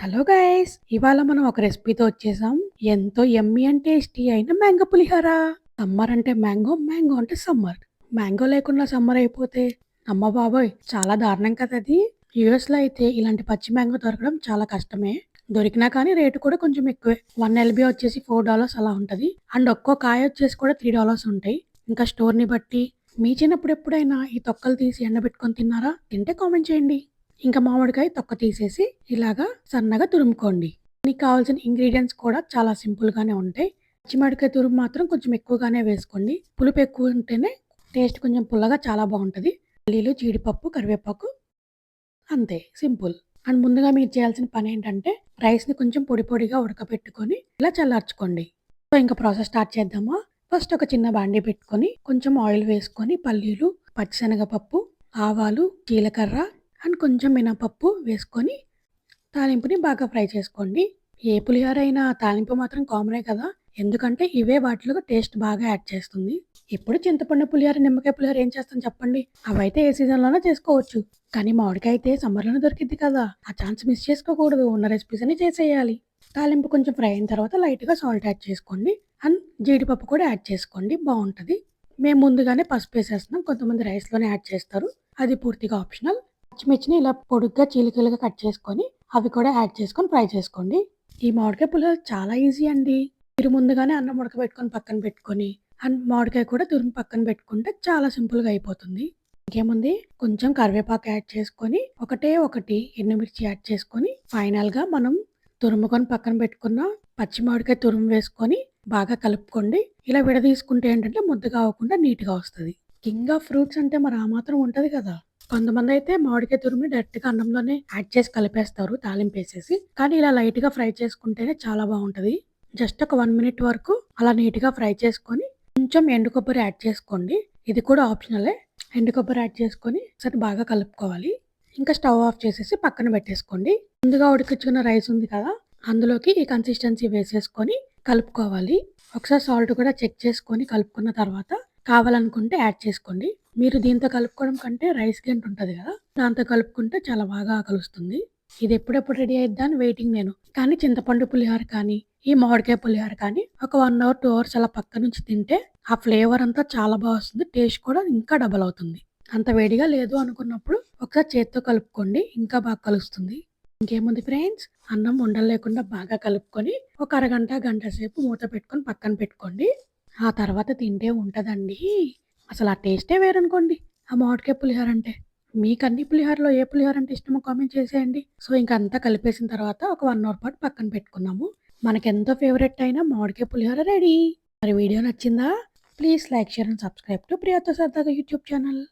Hello guys ఇవాళ మనం ఒక రెసిపీతో వచ్చేసాం. ఎంతో ఎమ్మి అండ్ టేస్టీ అయిన మ్యాంగో పులిహోర. సమ్మర్ అంటే మ్యాంగో మ్యాంగో అంటే సమ్మర్. మ్యాంగో లేకుండా సమ్మర్ అయిపోతే అమ్మ బాబోయ్ చాలా దారుణం కదా అది. యుఎస్లో అయితే ఇలాంటి పచ్చి మ్యాంగో దొరకడం చాలా కష్టమే. దొరికినా కానీ రేటు కూడా కొంచెం ఎక్కువే. వన్ ఎల్బీ వచ్చేసి ఫోర్ డాలర్స్ అలా ఉంటుంది. అండ్ ఒక్కో కాయ వచ్చేసి కూడా త్రీ డాలర్స్ ఉంటాయి. ఇంకా స్టోర్ని బట్టి మీ చిన్నప్పుడు ఎప్పుడైనా ఈ తొక్కలు తీసి ఎండబెట్టుకొని తిన్నారా? తింటే కామెంట్ చేయండి. ఇంకా మామిడికాయ తొక్క తీసేసి ఇలాగా సన్నగా తురుముకోండి. మీకు కావాల్సిన ఇంగ్రీడియంట్స్ కూడా చాలా సింపుల్గానే ఉంటాయి. పచ్చిమిరకాయ తురుము మాత్రం కొంచెం ఎక్కువగానే వేసుకోండి. పులుపు ఎక్కువ ఉంటేనే టేస్ట్ కొంచెం పుల్లగా చాలా బాగుంటుంది. పల్లీలు జీడిపప్పు కరివేపాకు అంతే సింపుల్. అండ్ ముందుగా మీరు చేయాల్సిన పని ఏంటంటే రైస్ని కొంచెం పొడి పొడిగా ఉడకబెట్టుకొని ఇలా చల్లార్చుకోండి. సో ఇంకా ప్రాసెస్ స్టార్ట్ చేద్దామా? ఫస్ట్ ఒక చిన్న బాండీ పెట్టుకొని కొంచెం ఆయిల్ వేసుకొని పల్లీలు పచ్చిశనగపప్పు ఆవాలు జీలకర్ర అండ్ కొంచెం మినపప్పు వేసుకొని తాలింపుని బాగా ఫ్రై చేసుకోండి. ఏ పులిహోర అయినా తాలింపు మాత్రం కామనే కదా ఎందుకంటే ఇవే వాటిలో టేస్ట్ బాగా యాడ్ చేస్తుంది. ఇప్పుడు చింతపండు పులిహోర నిమ్మకాయ పులిహోర ఏం చేస్తాం చెప్పండి? అవైతే ఏ సీజన్లోనే చేసుకోవచ్చు. కానీ మామిడికాయ అయితే సమ్మర్లోనే దొరికిద్ది కదా ఆ ఛాన్స్ మిస్ చేసుకోకూడదు. ఉన్న రెసిపీస్ అని చేసేయాలి. తాలింపు కొంచెం ఫ్రై అయిన తర్వాత లైట్గా సాల్ట్ యాడ్ చేసుకోండి. అండ్ జీడిపప్పు కూడా యాడ్ చేసుకోండి బాగుంటుంది. మేము ముందుగానే పసుపు వేసేస్తున్నాం కొంతమంది రైస్లోనే యాడ్ చేస్తారు. అది పూర్తిగా ఆప్షనల్. పచ్చిమిర్చిని ఇలా పొడుగ్గా చీలికలుగా కట్ చేసుకొని అవి కూడా యాడ్ చేసుకొని ఫ్రై చేసుకోండి. ఈ మామిడికాయ పులిహోర చాలా ఈజీ అండి. మీరు ముందుగానే అన్నం ఉడకబెట్టుకొని పక్కన పెట్టుకొని అండ్ మామిడికాయ కూడా తురిమి పక్కన పెట్టుకుంటే చాలా సింపుల్గా అయిపోతుంది. ఇంకేముంది? కొంచెం కరివేపాకు యాడ్ చేసుకొని ఒకటే ఒకటి ఎండుమిర్చి యాడ్ చేసుకొని ఫైనల్గా మనం తురుముకొని పక్కన పెట్టుకున్న పచ్చి మామిడికాయ తురుము వేసుకొని బాగా కలుపుకోండి. ఇలా విడదీసుకుంటే ఏంటంటే ముద్దగా అవ్వకుండా నీట్గా వస్తుంది. కింగ్ ఆఫ్ ఫ్రూట్స్ అంటే మరి ఆ మాత్రం ఉంటుంది కదా? కొంతమంది అయితే మామిడికాయ తురుముని డైరెక్ట్గా అన్నంలోనే యాడ్ చేసి కలిపేస్తారు తాలింపు వేసేసి. కానీ ఇలా లైట్గా ఫ్రై చేసుకుంటేనే చాలా బాగుంటుంది. జస్ట్ ఒక వన్ మినిట్ వరకు అలా నీట్గా ఫ్రై చేసుకొని కొంచెం ఎండు కొబ్బరి యాడ్ చేసుకోండి. ఇది కూడా ఆప్షనలే. ఎండు కొబ్బరి యాడ్ చేసుకొని సరే బాగా కలుపుకోవాలి. ఇంకా స్టవ్ ఆఫ్ చేసేసి పక్కన పెట్టేసుకోండి. ముందుగా ఉడికించుకున్న రైస్ ఉంది కదా అందులోకి ఈ కన్సిస్టెన్సీ వేసేసుకొని కలుపుకోవాలి. ఒకసారి సాల్ట్ కూడా చెక్ చేసుకొని కలుపుకున్న తర్వాత కావాలనుకుంటే యాడ్ చేసుకోండి. మీరు దీంతో కలుపుకోవడం కంటే రైస్ గంట ఉంటుంది కదా దాంతో కలుపుకుంటే చాలా బాగా కలుస్తుంది. ఇది ఎప్పుడెప్పుడు రెడీ అయిద్దా అని వెయిటింగ్ నేను. కానీ చింతపండు పులిహోర కానీ ఈ మామిడికాయ పులిహోర కానీ ఒక వన్ అవర్ టూ అవర్స్ అలా పక్క నుంచి తింటే ఆ ఫ్లేవర్ అంతా చాలా బాగా వస్తుంది టేస్ట్ కూడా ఇంకా డబల్ అవుతుంది. అంత వేడిగా లేదు అనుకున్నప్పుడు ఒకసారి చేత్తో కలుపుకోండి ఇంకా బాగా కలుస్తుంది. ఇంకేముంది ఫ్రెండ్స్? అన్నం ఉండలు లేకుండా బాగా కలుపుకొని ఒక అరగంట గంట సేపు మూత పెట్టుకొని పక్కన పెట్టుకోండి. ఆ తర్వాత తింటే ఉంటుందండి. అసలు ఆ టేస్టే వేరనుకోండి. ఆ మామిడికాయ పులిహోర అంటే మీకు అన్ని పులిహోరలో ఏ పులిహోర అంటే ఇష్టమో కామెంట్ చేసేయండి. సో ఇంకా అంతా కలిపేసిన తర్వాత ఒక వన్ అవర్ పాటు పక్కన పెట్టుకున్నాము. మనకెంతో ఫేవరెట్ అయినా మామిడికాయ పులిహోర రెడీ. మరి వీడియో నచ్చిందా? Please like share and subscribe to ప్రియాతో సరదాగా యూట్యూబ్ ఛానల్.